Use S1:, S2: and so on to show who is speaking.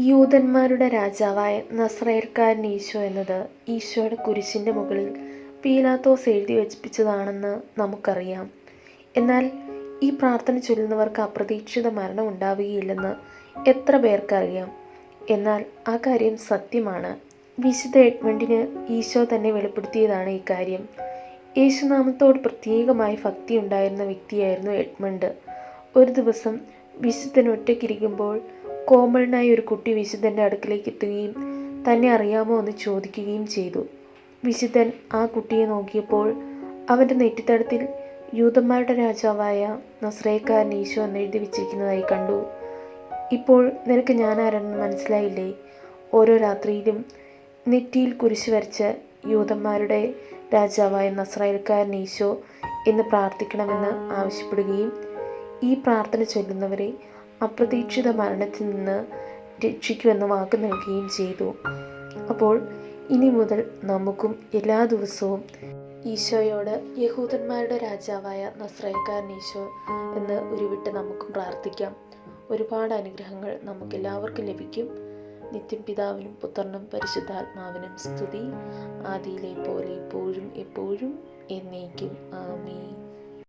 S1: യൂതന്മാരുടെ രാജാവായ നസ്രയൽക്കാരൻ ഈശോ എന്നത് ഈശോയുടെ കുരിശിന്റെ മുകളിൽ പീലാത്തോസ് എഴുതി വച്ചിപ്പിച്ചതാണെന്ന് നമുക്കറിയാം. എന്നാൽ ഈ പ്രാർത്ഥന ചൊല്ലുന്നവർക്ക് അപ്രതീക്ഷിത മരണം ഉണ്ടാവുകയില്ലെന്ന് എത്ര പേർക്കറിയാം? എന്നാൽ ആ കാര്യം സത്യമാണ്. വിശുദ്ധ എഡ്മണ്ടിന് ഈശോ തന്നെ വെളിപ്പെടുത്തിയതാണ് ഈ കാര്യം. യേശുനാമത്തോട് പ്രത്യേകമായി ഭക്തി ഉണ്ടായിരുന്ന വ്യക്തിയായിരുന്നു എഡ്മണ്ട്. ഒരു ദിവസം വിശുദ്ധൻ ഒറ്റയ്ക്കിരിക്കുമ്പോൾ കോമളനായ ഒരു കുട്ടി വിശുദ്ധന്റെ അടുക്കിലേക്ക് എത്തുകയും തന്നെ അറിയാമോ എന്ന് ചോദിക്കുകയും ചെയ്തു. വിശുദ്ധൻ ആ കുട്ടിയെ നോക്കിയപ്പോൾ അവന്റെ നെറ്റിത്തടത്തിൽ യൂതന്മാരുടെ രാജാവായ നസ്രേക്കാരൻ ഈശോ എന്ന് എഴുതി വെച്ചിരിക്കുന്നതായി കണ്ടു. ഇപ്പോൾ നിനക്ക് ഞാൻ ആരാണെന്ന് മനസ്സിലായില്ലേ? ഓരോ രാത്രിയിലും നെറ്റിയിൽ കുരിശ് വരച്ച യൂതന്മാരുടെ രാജാവായ നസ്രായൽക്കാരൻ ഈശോ എന്ന് പ്രാർത്ഥിക്കണമെന്ന് ആവശ്യപ്പെടുകയും ഈ പ്രാർത്ഥന ചൊല്ലുന്നവരെ അപ്രതീക്ഷിത മരണത്തിൽ നിന്ന് രക്ഷിക്കുമെന്ന് വാക്ക് നൽകുകയും ചെയ്തു. അപ്പോൾ ഇനി മുതൽ നമുക്കും എല്ലാ ദിവസവും ഈശോയോട് യഹൂദന്മാരുടെ രാജാവായ നസ്രയക്കാരൻ ഈശോ എന്ന് ഉരുവിട്ട് നമുക്കും പ്രാർത്ഥിക്കാം. ഒരുപാട് അനുഗ്രഹങ്ങൾ നമുക്കെല്ലാവർക്കും ലഭിക്കും. നിത്യം പിതാവിനും പുത്രനും പരിശുദ്ധാത്മാവിനും സ്തുതി. ആദിയിലെ പോലെ ഇപ്പോഴും എപ്പോഴും എന്നേക്കും. ആമീൻ.